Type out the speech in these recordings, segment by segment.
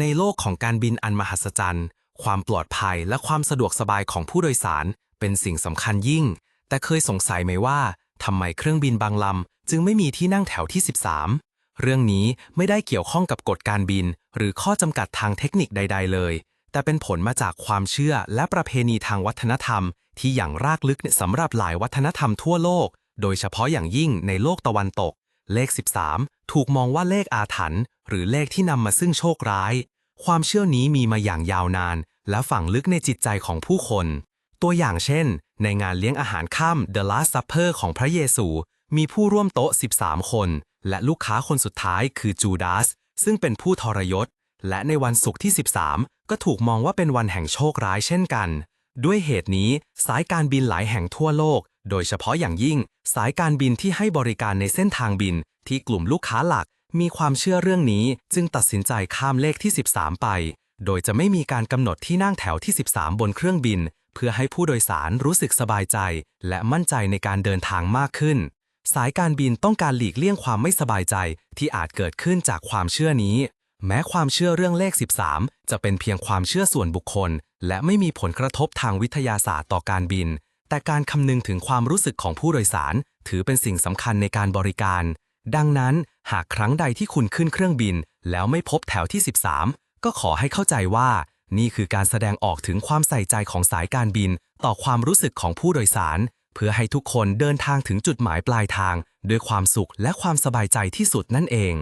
ในโลกของการบินอันมหัศจรรย์ ความปลอดภัยและความสะดวกสบายของผู้โดยสาร เป็นสิ่งสำคัญยิ่ง แต่เคยสงสัยไหมว่าทำไมเครื่องบินบางลำจึงไม่มีที่นั่งแถวที่ 13 เรื่องนี้ไม่ได้เกี่ยวข้องกับกฎการบิน หรือข้อจำกัดทางเทคนิคใด ๆ เลย แต่เป็นผลมาจากความเชื่อและประเพณีทางวัฒนธรรม ที่อย่างรากลึกสำหรับหลายวัฒนธรรมทั่วโลก โดยเฉพาะอย่างยิ่งในโลกตะวันตก เลข 13 ถูกมองว่าเลขอาถรรพ์หรือเลขที่นำมาซึ่งโชคร้าย ความเชื่อนี้มีมาอย่างยาวนาน และฝังลึกในจิตใจของผู้คน ตัวอย่างเช่น ในงานเลี้ยงอาหารค่ำ The Last Supper ของพระเยซู มีผู้ร่วมโต๊ะ 13 คน และลูกค้าคนสุดท้ายคือจูดาสซึ่งเป็นผู้ทรยศ และในวันศุกร์ที่ 13 ก็ถูกมองว่าเป็นวันแห่งโชคร้ายเช่นกัน ด้วยเหตุนี้สายการบินหลายแห่งทั่วโลก โดยเฉพาะอย่างยิ่ง สายการบินที่ให้บริการในเส้นทางบินที่กลุ่มลูกค้าหลัก มีความเชื่อเรื่องนี้จึงตัดสินใจข้ามเลขที่ 13 ไป โดยจะไม่มีการกำหนดที่นั่งแถวที่ 13 บนเครื่องบิน เพื่อให้ผู้โดยสารรู้สึกสบายใจ และมั่นใจในการเดินทางมากขึ้น สายการบินต้องการหลีกเลี่ยงความไม่สบายใจที่อาจเกิดขึ้นจากความเชื่อนี้ แม้ความเชื่อเรื่องเลข 13 จะเป็นเพียงความเชื่อส่วนบุคคล และไม่มีผลกระทบทางวิทยาศาสตร์ต่อการบิน แต่การคำนึงถึงความรู้สึกของผู้โดยสาร ถือเป็นสิ่งสำคัญในการบริการ ดังนั้นหากครั้งใดที่คุณขึ้นเครื่องบิน แล้วไม่พบแถวที่ 13 ก็ขอให้เข้าใจว่า นี่คือการแสดงออกถึงความใส่ใจของสายการบิน ต่อความรู้สึกของผู้โดยสาร เพื่อให้ทุกคนเดินทางถึงจุดหมายปลายทาง ด้วยความสุขและความสบายใจที่สุดนั่นเอง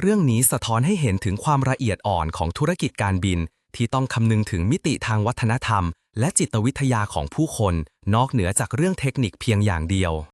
เรื่องนี้สะท้อนให้เห็นถึงความละเอียดอ่อนของธุรกิจการบิน ที่ต้องคำนึงถึงมิติทางวัฒนธรรม และจิตวิทยาของผู้คนนอกเหนือจากเรื่องเทคนิคเพียงอย่างเดียว